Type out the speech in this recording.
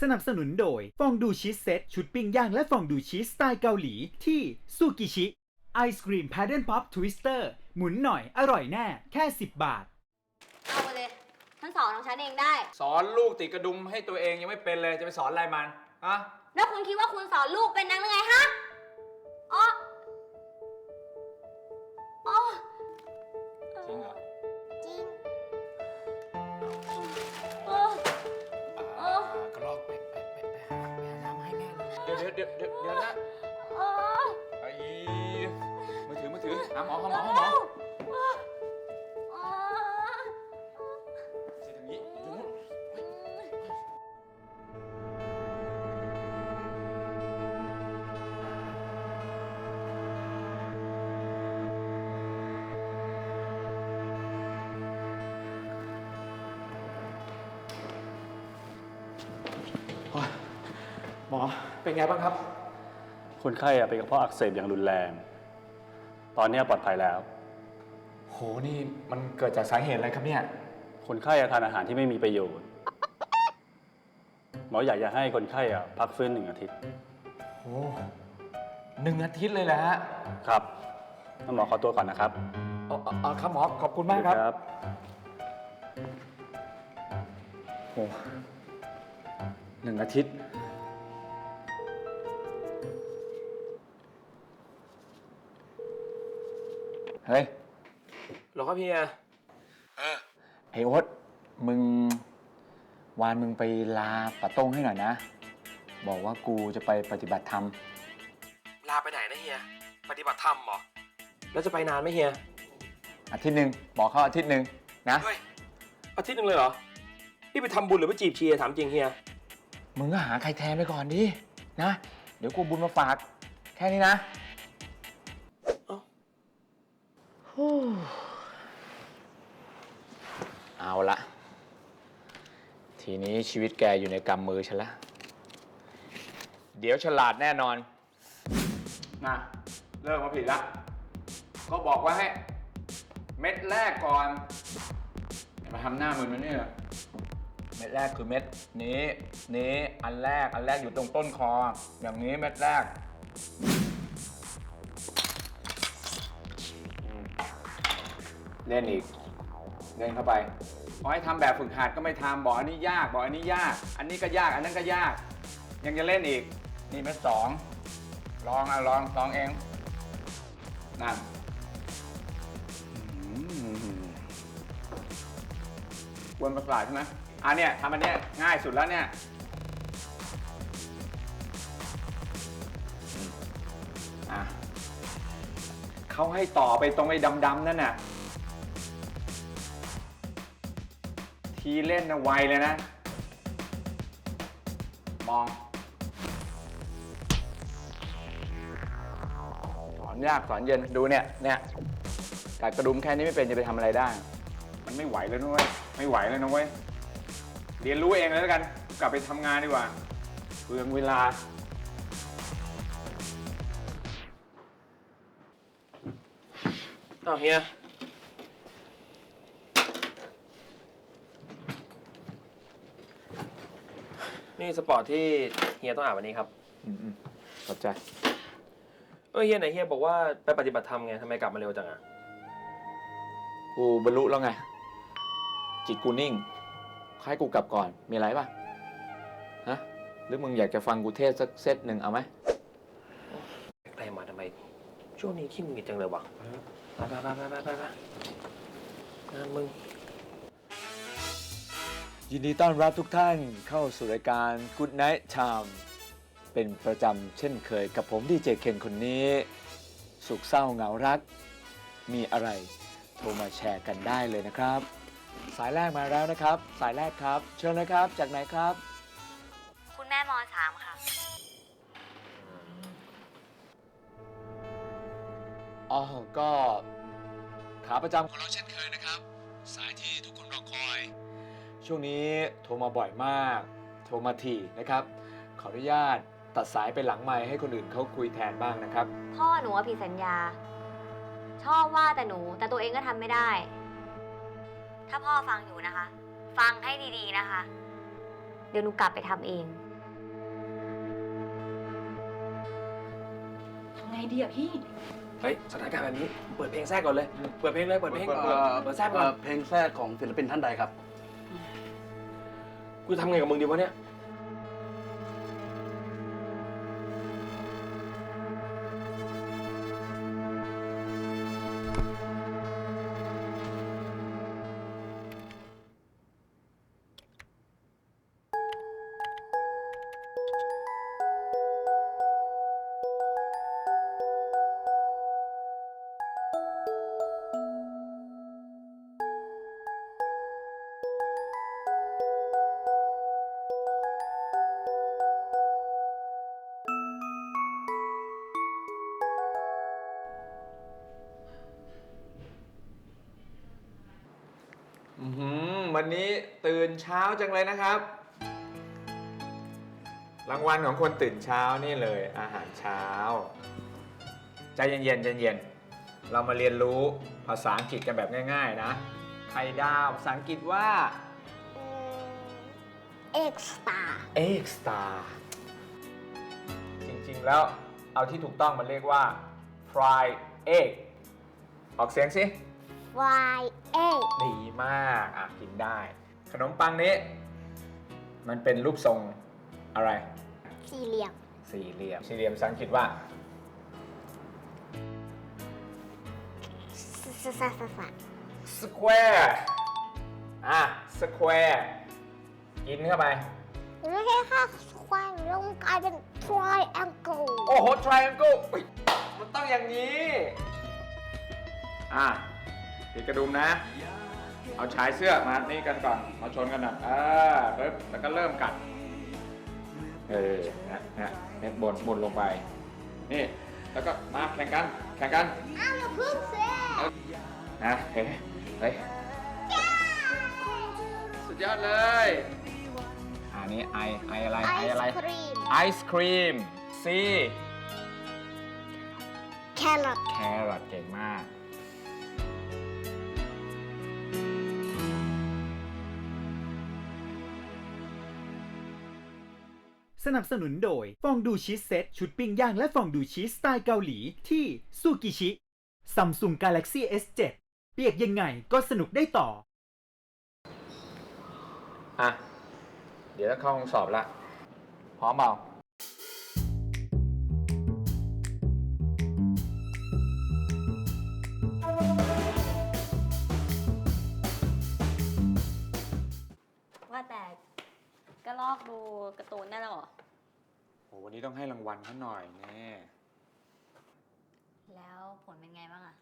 สนับสนุนโดย ฟองดูชีสเซ็ตชุดปิ้งย่างและฟองดูชีสสไตล์เกาหลีที่ซูกิชิไอศกรีมแพดเดิลป๊อปทวิสเตอร์หมุนหน่อยอร่อยแน่ แค่ 10 บาท เอาไปเลยฉันสอนของฉันเองได้ สอนลูกติดกระดุมให้ตัวเองยังไม่เป็นเลยจะไปสอนอะไรมันฮะแล้วคุณคิดว่าคุณสอนลูกเป็นนังหรือไงฮะอ๋ออ๋ เดี๋ยวเดี๋ยวเดี๋ยวเดี๋ยวเดี๋ยวนะเออไอ้มือถือมือถือหาหมอหาหมอหาหมอเออใช่ตรงนี้ตรงนู้นหมอ เป็นไงบ้างครับ คนไข้อะเป็นกระเพาะอักเสบอย่างรุนแรง ตอนนี้ปลอดภัยแล้ว โหนี่มันเกิดจากสาเหตุอะไรครับเนี่ย คนไข้อะทานอาหารที่ไม่มีประโยชน์ หมออยากจะให้คนไข้อะพักฟื้นหนึ่งอาทิตย์โหหนึ่งอาทิตย์เลยแหละฮะครับงั้นหมอขอตัวก่อนนะครับเอาเอาเอาครับหมอขอบคุณมากครับโหหนึ่งอาทิตย์ เฮ้ยหรอครับเฮียไอโอ๊ตมึง วานมึงไปลาปะโต้งให้หน่อยนะ บอกว่ากูจะไปปฏิบัติธรรม ลาไปไหนนะเฮีย ปฏิบัติธรรมเหรอ แล้วจะไปนานไหมเฮีย อาทิตย์หนึ่งบอกเขาอาทิตย์หนึ่งนะ เฮ้ย อาทิตย์หนึงเลยเหรอ พี่ไปทำบุญหรือไปจีบเชียร์ถามจริงเฮีย มึงก็หาใครแทนไปก่อนดินะ เดี๋ยวกูบุญมาฝาก แค่นี้นะ เอาละ ทีนี้ชีวิตแกอยู่ในกำมือฉันละ เดี๋ยวฉลาดแน่นอน นะเลิกมาผิดละ ก็บอกว่าให้ เม็ดแรกก่อนอย่ามาทำหน้ามึนมันนี่เหรอเม็ดแรกคือเม็ดนี้ นี้ อันแรก อันแรกอยู่ตรงต้นคอ อย่างนี้เม็ดแรก เล่นอีก เล่นเข้าไปพอให้ทำแบบฝึกหัดก็ไม่ทำบอกอันนี้ยากบอกอันนี้ยาก อันนี้ก็ยากอันนั้นก็ยาก ยังจะเล่นอีก นี่เม็ดสองลองอะลองลองเองนั่นกวนประสาทใช่ไหมอันเนี้ยทำอันเนี้ยง่ายสุดแล้วเนี่ยอะเขาให้ต่อไปตรงไอ้ดำๆนั่นน่ะ ทีเล่นนะไวเลยนะ มอง สอนยากสอนเย็นดูเนี่ยเนี่ยกัดกระดุมแค่นี้ไม่เป็นจะไปทำอะไรได้ มันไม่ไหวแล้วนะเว้ยไม่ไหวแล้วนะเว้ยเรียนรู้เองเลยแล้วกัน กลับไปทำงานดีกว่าเปลืองเวลา อ้าวเฮีย นี่สปอร์ตที่เฮียต้องอ่านวันนี้ครับอืมๆขอบใจ เออเฮียไหนเฮียบอกว่าไปปฏิบัติธรรมไงทำไมกลับมาเร็วจังอะกูบรรลุแล้วไง จิตกูนิ่งให้กูกลับก่อน มีอะไรป่ะฮะ หรือมึงอยากจะฟังกูเทศสักเซตหนึ่งเอาไหมไปมาทำไม ช่วงนี้ขี้มึงจังเลยวะไปไปไปไปไปไปไปงานมึง ยินดีต้อนรับทุกท่านเข้าสู่รายการ Good Night Time เป็นประจำเช่นเคยกับผมดีเจเคนคนนี้ สุขเศร้าเหงารัก มีอะไรโทรมาแชร์กันได้เลยนะครับ สายแรกมาแล้วนะครับ สายแรกครับ เชิญเลยครับ จากไหนครับ คุณแม่มสามค่ะ อ๋อ ก็ขาประจำของเราเช่นเคยนะครับ สายที่ทุกคนรอคอย ช่วงนี้โทรมาบ่อยมาก โทรมาทีนะครับ ขออนุญาตตัดสายไปหลังไมค์ให้คนอื่นเขาคุยแทนบ้างนะครับ พ่อหนูผิดสัญญา ชอบว่าแต่หนูแต่ตัวเองก็ทำไม่ได้ ถ้าพ่อฟังอยู่นะคะ ฟังให้ดีๆนะคะ เดี๋ยวหนูกลับไปทำเอง ทำไงดีอะพี่เฮ้ยสถานการณ์แบบนี้เปิดเพลงแทรกก่อนเลย เปิดเพลงเลยเปิดเพลงก่อเปิดเเปิดแทรกก่อน เพลงแทรกของศิลปินท่านใดครับ กูทำไงกับมึงดีวะเนี่ย วันนี้ตื่นเช้าจังเลยนะครับ รางวัลของคนตื่นเช้านี่เลยอาหารเช้า ใจเย็นๆใจเย็นๆเรามาเรียนรู้ภาษาอังกฤษกันแบบง่าย ๆ นะไข่ดาวภาษาอังกฤษว่าเอ็กซ์ตา egg star จริงๆแล้วเอาที่ถูกต้องมันเรียกว่า fried egg ออกเสียงสิวายเอ็กดี มากอะกินได้ ขนมปังนี้ มันเป็นรูปทรงอะไร สี่เหลี่ยมสี่เหลี่ยม สี่เหลี่ยมภาษาอังกฤษว่าสสสส square อะ square กินเข้าไป ไม่ใช่แค่สแควร์ลงกลายเป็น triangle โอ้โห triangle อุ๊ยมันต้องอย่างนี้ อะติดกระดุมนะ เอาชายเสื้อมานี่กันก่อน มาชนกันหน่อยอ่าปึ๊บแล้วก็เริ่มกัด เออ นะนะเม็ดบนบนลงไป นี่ แล้วก็มาแข่งกัน แข่งกัน อ้าวอย่าพึ่งเสียนะเฮ้ยเฮ้ยสุดยอดเลย อันนี้ไอ ไออะไร ไอไออะไรศครีมไอศครีมซีแครอทแครอทเก่งมาก สนับสนุนโดย ฟองดูชีสเซ็ตชุดปิ้งย่างและฟองดูชีสสไตล์เกาหลีที่ซูกิชิซัมซุงกาแล็กซี่ S7 เปียกยังไงก็สนุกได้ต่อ อะ เดี๋ยวจะเข้าห้องสอบละ พร้อมเปล่า ดูการ์ตูนได้แล้วเหรอ โหวันนี้ต้องให้รางวัลเขาหน่อยแน่ แล้วผลเป็นไงบ้างอะ